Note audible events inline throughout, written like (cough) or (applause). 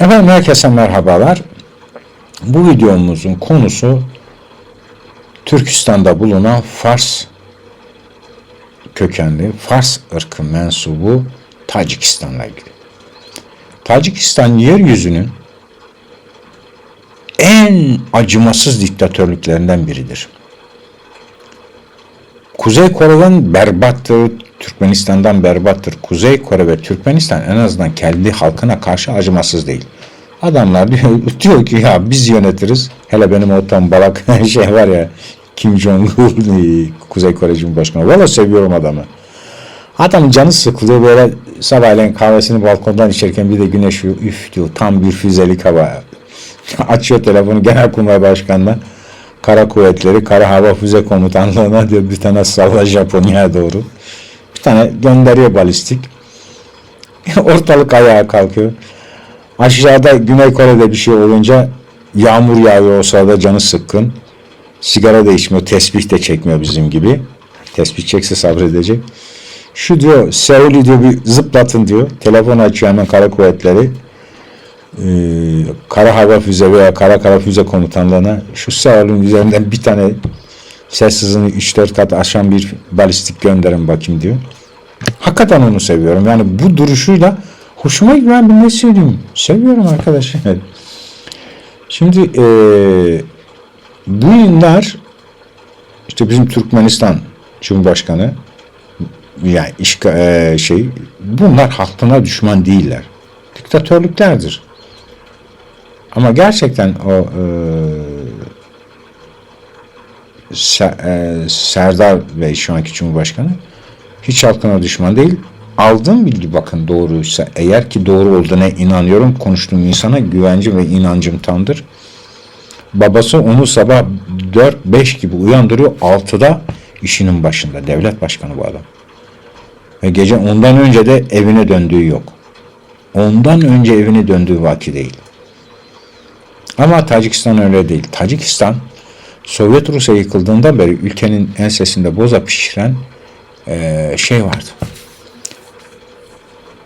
Efendim herkese merhabalar. Bu videomuzun konusu Türkistan'da bulunan Fars kökenli Fars ırkı mensubu Tacikistan'la ilgili. Tacikistan yeryüzünün en acımasız diktatörlüklerinden biridir. Kuzey Kore'den berbattır, Türkmenistan'dan berbattır. Kuzey Kore ve Türkmenistan en azından kendi halkına karşı acımasız değil. Adamlar diyor, (laughs) diyor ki ya biz yönetiriz. Hele benim o tam balak (laughs) şey var ya Kim Jong-un (laughs) Kuzey Kore Cumhurbaşkanı. Valla seviyorum adamı. Adamın canı sıkılıyor böyle sabahleyin kahvesini balkondan içerken bir de güneş üf diyor tam bir füzelik hava. Açıyor telefonu Genelkurmay Başkanı'na. Kara Kuvvetleri Kara Hava Füze Komutanlığı'na diyor bir tane salla Japonya'ya doğru. Bir tane gönderiyor balistik. (laughs) Ortalık ayağa kalkıyor. Aşağıda Güney Kore'de bir şey olunca yağmur yağıyor o sırada canı sıkkın. Sigara da içmiyor, tesbih de çekmiyor bizim gibi. Tesbih çekse sabredecek. Şu diyor, Seul'ü diyor bir zıplatın diyor. Telefon açıyor hemen kara kuvvetleri. Ee, kara hava füze veya kara kara füze komutanlığına şu Seul'ün üzerinden bir tane ses hızını 3-4 kat aşan bir balistik gönderin bakayım diyor. Hakikaten onu seviyorum. Yani bu duruşuyla hoşuma gidiyor. Ben bir ne söyleyeyim? Seviyorum arkadaşlar. Şimdi e, bu yıllar işte bizim Türkmenistan Cumhurbaşkanı yani işga, e, şey bunlar halkına düşman değiller. Diktatörlüklerdir. Ama gerçekten o e, Serdar Bey şu anki Cumhurbaşkanı hiç halkına düşman değil. Aldığım bilgi bakın doğruysa eğer ki doğru olduğuna inanıyorum. Konuştuğum insana güvencim ve inancım tamdır. Babası onu sabah 4-5 gibi uyandırıyor. 6'da işinin başında. Devlet başkanı bu adam. Ve gece ondan önce de evine döndüğü yok. Ondan önce evine döndüğü vaki değil. Ama Tacikistan öyle değil. Tacikistan Sovyet Rusya yıkıldığından beri ülkenin ensesinde boza pişiren e, şey vardı.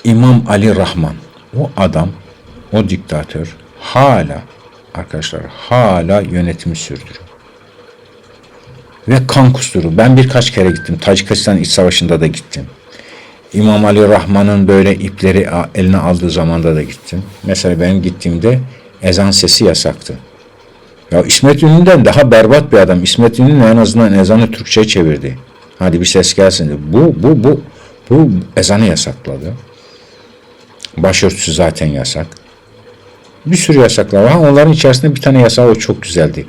İmam Ali Rahman. O adam, o diktatör hala arkadaşlar hala yönetimi sürdürüyor. Ve kan kusturu. Ben birkaç kere gittim. Tacikistan İç Savaşı'nda da gittim. İmam Ali Rahman'ın böyle ipleri eline aldığı zamanda da gittim. Mesela benim gittiğimde ezan sesi yasaktı. Ya İsmet Ünlü'den daha berbat bir adam. İsmet Ünlü en azından ezanı Türkçe çevirdi. Hadi bir ses gelsin dedi. Bu, bu, bu, bu ezanı yasakladı. Başörtüsü zaten yasak. Bir sürü yasaklar var. Onların içerisinde bir tane yasağı o çok güzeldi.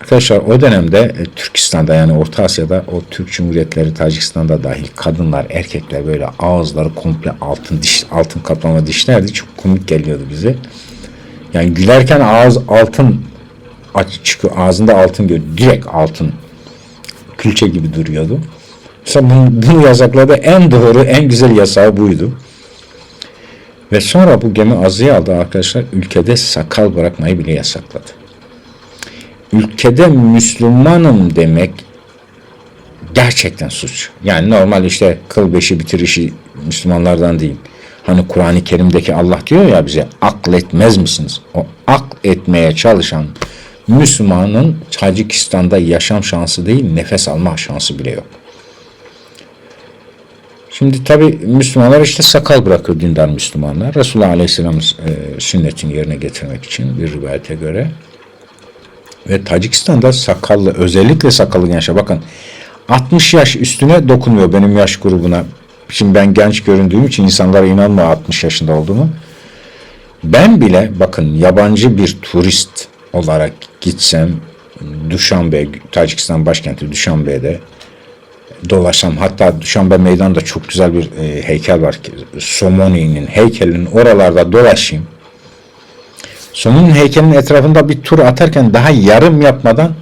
Arkadaşlar o dönemde e, Türkistan'da yani Orta Asya'da o Türk Cumhuriyetleri Tacikistan'da dahil kadınlar, erkekler böyle ağızları komple altın diş, altın kaplama dişlerdi. Çok komik geliyordu bize. Yani gülerken ağız altın aç çıkıyor. Ağzında altın görüyor. Direkt altın. Külçe gibi duruyordu. Mesela bunu, bunu yasakladı. En doğru, en güzel yasağı buydu. Ve sonra bu gemi azıya aldı arkadaşlar. Ülkede sakal bırakmayı bile yasakladı. Ülkede Müslümanım demek gerçekten suç. Yani normal işte kıl beşi bitirişi Müslümanlardan değil. Hani Kur'an-ı Kerim'deki Allah diyor ya bize akletmez misiniz? O akl etmeye çalışan Müslümanın Tacikistan'da yaşam şansı değil nefes alma şansı bile yok. Şimdi tabi Müslümanlar işte sakal bırakır dindar Müslümanlar. Resulullah Aleyhisselam e, sünnetini yerine getirmek için bir rivayete göre. Ve Tacikistan'da sakallı özellikle sakallı gençler bakın 60 yaş üstüne dokunuyor benim yaş grubuna. Şimdi ben genç göründüğüm için insanlara inanmıyor 60 yaşında olduğumu. Ben bile bakın yabancı bir turist olarak gitsem Duşanbe, Tacikistan başkenti Duşanbe'de dolaşsam hatta Duşanbe meydanında çok güzel bir e, heykel var ki Somoni'nin heykelinin oralarda dolaşayım. Somoni'nin heykelinin etrafında bir tur atarken daha yarım yapmadan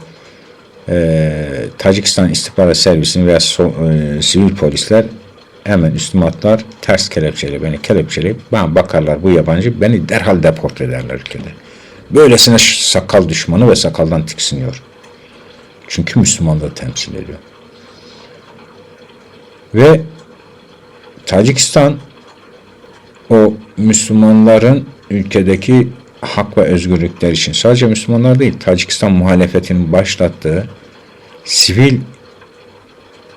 e, Tacikistan İstihbarat Servisi'nin veya so, e, sivil polisler hemen üstüme atlar ters kelepçeyle beni kelepçeleyip bana bakarlar bu yabancı beni derhal deport ederler ülkede. Böylesine sakal düşmanı ve sakaldan tiksiniyor. Çünkü Müslümanlığı temsil ediyor. Ve Tacikistan o Müslümanların ülkedeki hak ve özgürlükler için sadece Müslümanlar değil Tacikistan muhalefetinin başlattığı sivil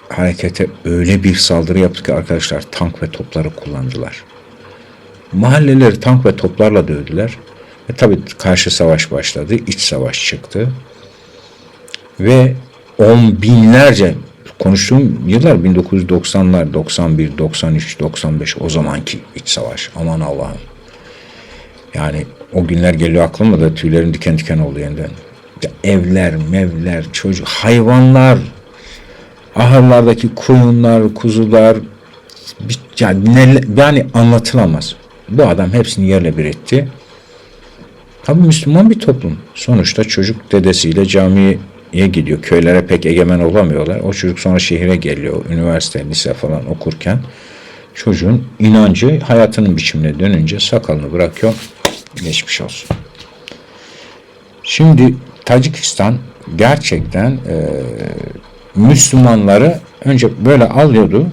harekete öyle bir saldırı yaptı ki arkadaşlar tank ve topları kullandılar. Mahalleleri tank ve toplarla dövdüler. E tabi karşı savaş başladı, iç savaş çıktı. Ve on binlerce konuştuğum yıllar 1990'lar, 91, 93, 95 o zamanki iç savaş. Aman Allah'ım. Yani o günler geliyor aklıma da tüylerim diken diken oldu yeniden. Ya evler, mevler, çocuk, hayvanlar, ahırlardaki koyunlar, kuzular, yani, yani anlatılamaz. Bu adam hepsini yerle bir etti. Tabii Müslüman bir toplum. Sonuçta çocuk dedesiyle camiye gidiyor. Köylere pek egemen olamıyorlar. O çocuk sonra şehire geliyor. Üniversite, lise falan okurken çocuğun inancı hayatının biçimine dönünce sakalını bırakıyor. Geçmiş olsun. Şimdi Tacikistan gerçekten e, Müslümanları önce böyle alıyordu.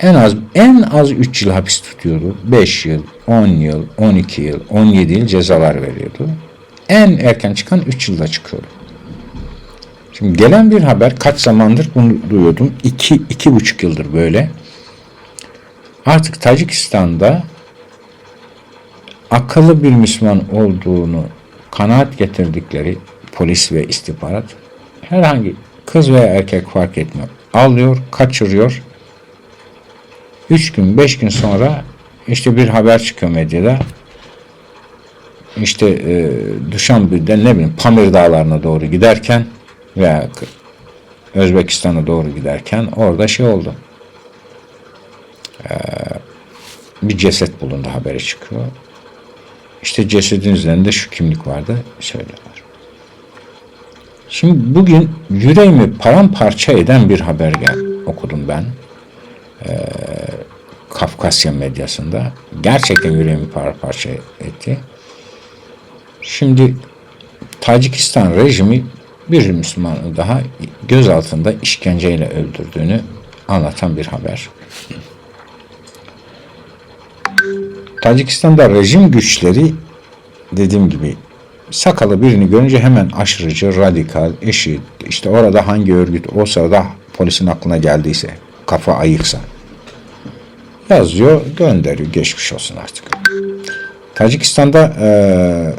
En az en az 3 yıl hapis tutuyordu. 5 yıl, 10 yıl, 12 yıl, 17 yıl cezalar veriyordu. En erken çıkan 3 yılda çıkıyordu. Şimdi gelen bir haber kaç zamandır bunu duyuyordum. 2 iki, iki buçuk yıldır böyle. Artık Tacikistan'da akıllı bir Müslüman olduğunu kanaat getirdikleri polis ve istihbarat herhangi kız veya erkek fark etmiyor. Alıyor, kaçırıyor. Üç gün, beş gün sonra işte bir haber çıkıyor medyada. İşte e, Duşanbe'den ne bileyim Pamir Dağları'na doğru giderken veya Özbekistan'a doğru giderken orada şey oldu. Ee, bir ceset bulundu haberi çıkıyor. İşte cesedin üzerinde şu kimlik vardı söylüyorlar. Şimdi bugün yüreğimi paramparça eden bir haber gel okudum ben. Ee, Kafkasya medyasında. Gerçekten yüreğimi paramparça etti. Şimdi Tacikistan rejimi bir Müslümanı daha gözaltında işkenceyle öldürdüğünü anlatan bir haber. Tacikistan'da rejim güçleri dediğim gibi sakalı birini görünce hemen aşırıcı, radikal, eşit, işte orada hangi örgüt o sırada polisin aklına geldiyse, kafa ayıksa yazıyor, gönderiyor, geçmiş olsun artık. Tacikistan'da eee,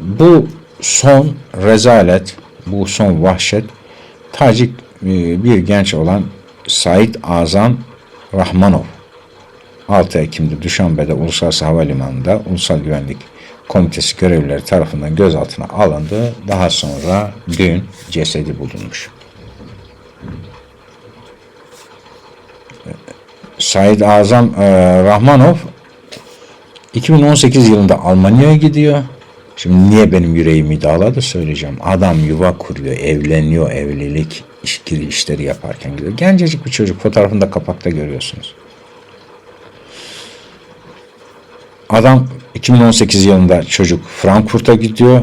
bu son rezalet, bu son vahşet Tacik eee, bir genç olan Said Azam Rahmanov 6 Ekim'de Duşanbe'de Uluslararası Havalimanı'nda Ulusal Güvenlik Komitesi görevlileri tarafından gözaltına alındı. Daha sonra dün cesedi bulunmuş. Said Azam e, Rahmanov 2018 yılında Almanya'ya gidiyor. Şimdi niye benim yüreğimi dağladı söyleyeceğim. Adam yuva kuruyor, evleniyor, evlilik işkili işleri yaparken gidiyor. Gencecik bir çocuk fotoğrafında kapakta görüyorsunuz. Adam 2018 yılında çocuk Frankfurt'a gidiyor.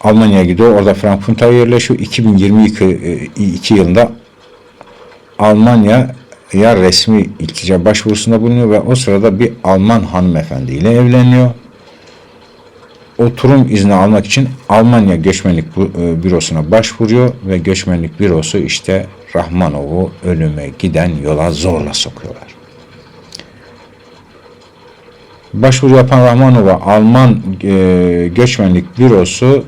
Almanya'ya gidiyor. Orada Frankfurt'a yerleşiyor. 2022 e, iki Almanya'ya resmi iltica başvurusunda bulunuyor ve o sırada bir Alman hanımefendiyle evleniyor. Oturum izni almak için Almanya Göçmenlik e, Bürosu'na başvuruyor ve Göçmenlik Bürosu işte Rahmanov'u ölüme giden yola zorla sokuyorlar. Başvuru yapan Rahmanova Alman e, Göçmenlik Bürosu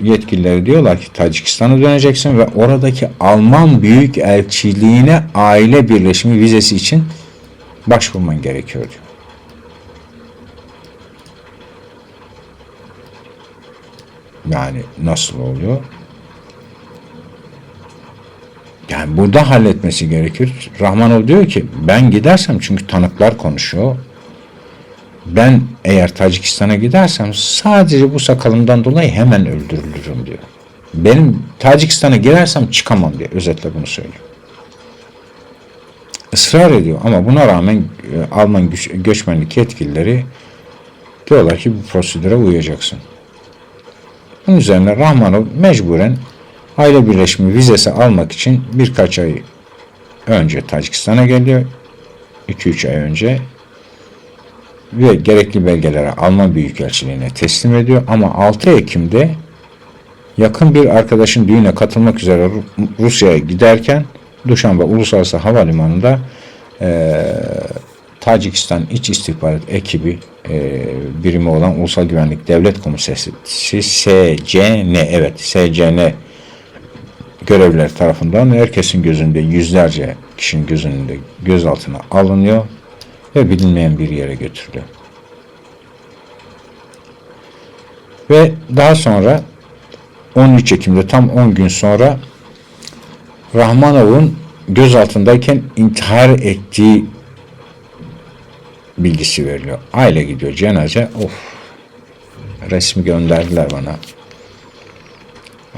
yetkilileri diyorlar ki Tacikistan'a döneceksin ve oradaki Alman Büyükelçiliğine aile birleşimi vizesi için başvurman gerekiyor diyor. Yani nasıl oluyor? Yani burada halletmesi gerekir. Rahmanov diyor ki ben gidersem çünkü tanıklar konuşuyor. Ben eğer Tacikistan'a gidersem sadece bu sakalımdan dolayı hemen öldürülürüm diyor. Benim Tacikistan'a girersem çıkamam diye özetle bunu söylüyor. Israr ediyor ama buna rağmen e, Alman göçmenlik yetkilileri diyorlar ki bu prosedüre uyacaksın. Bunun üzerine Rahmanov mecburen aile birleşimi vizesi almak için birkaç ay önce Tacikistan'a geliyor. 2-3 ay önce ve gerekli belgeleri Alman Büyükelçiliğine teslim ediyor. Ama 6 Ekim'de yakın bir arkadaşın düğüne katılmak üzere Ru- Rusya'ya giderken Duşanbe Uluslararası Havalimanı'nda eee Tacikistan İç İstihbarat Ekibi eee, birimi olan Ulusal Güvenlik Devlet Komitesi SCN evet SCN görevliler tarafından herkesin gözünde yüzlerce kişinin gözünde gözaltına alınıyor ve bilinmeyen bir yere götürülüyor. Ve daha sonra 13 Ekim'de tam 10 gün sonra Rahmanov'un gözaltındayken intihar ettiği bilgisi veriliyor. Aile gidiyor cenaze. Of. Resmi gönderdiler bana.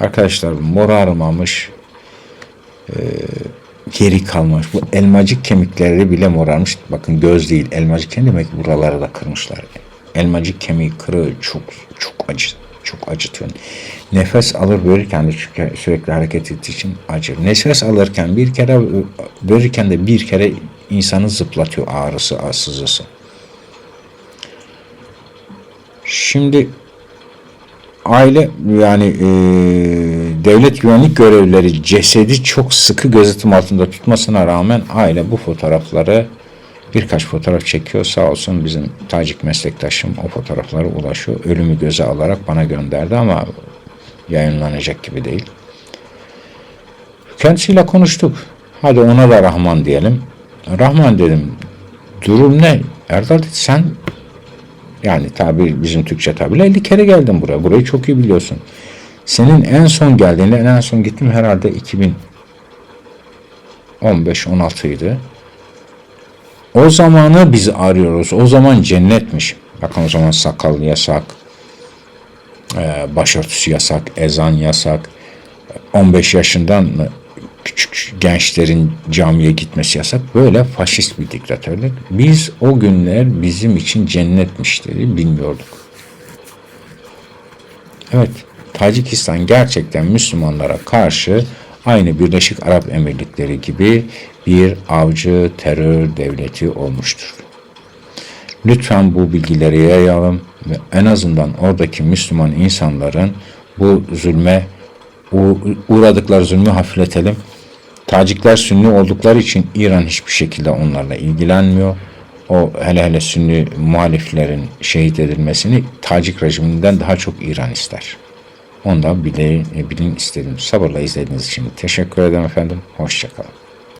Arkadaşlar morarmamış e, geri kalmış. Bu elmacık kemikleri bile morarmış. Bakın göz değil. Elmacık kemiği demek buraları da kırmışlar. Elmacık kemiği kırığı çok çok acı. Çok acıtıyor. Nefes alır verirken de çünkü sürekli hareket ettiği için acır. Nefes alırken bir kere verirken de bir kere insanı zıplatıyor ağrısı, sızısı. Şimdi aile yani e, devlet güvenlik görevlileri cesedi çok sıkı gözetim altında tutmasına rağmen aile bu fotoğrafları birkaç fotoğraf çekiyor. Sağ olsun bizim Tacik meslektaşım o fotoğraflara ulaşıyor. Ölümü göze alarak bana gönderdi ama yayınlanacak gibi değil. Kendisiyle konuştuk. Hadi ona da Rahman diyelim. Rahman dedim. Durum ne? Erdal dedi sen yani tabi bizim Türkçe tabirle 50 kere geldin buraya. Burayı çok iyi biliyorsun. Senin en son geldiğinde en son gittim herhalde 2015-16 idi. O zamanı biz arıyoruz. O zaman cennetmiş. Bakın o zaman sakal yasak, e, başörtüsü yasak, ezan yasak. 15 yaşından küçük gençlerin camiye gitmesi yasak. Böyle faşist bir diktatörlük. Biz o günler bizim için cennetmiş dedi bilmiyorduk. Evet, Tacikistan gerçekten Müslümanlara karşı aynı Birleşik Arap Emirlikleri gibi bir avcı terör devleti olmuştur. Lütfen bu bilgileri yayalım ve en azından oradaki Müslüman insanların bu zulme uğradıkları zulmü hafifletelim. Tacikler Sünni oldukları için İran hiçbir şekilde onlarla ilgilenmiyor. O hele hele Sünni muhaliflerin şehit edilmesini Tacik rejiminden daha çok İran ister. Ondan bile, bilin istedim. Sabırla izlediğiniz için teşekkür ederim efendim. Hoşçakalın.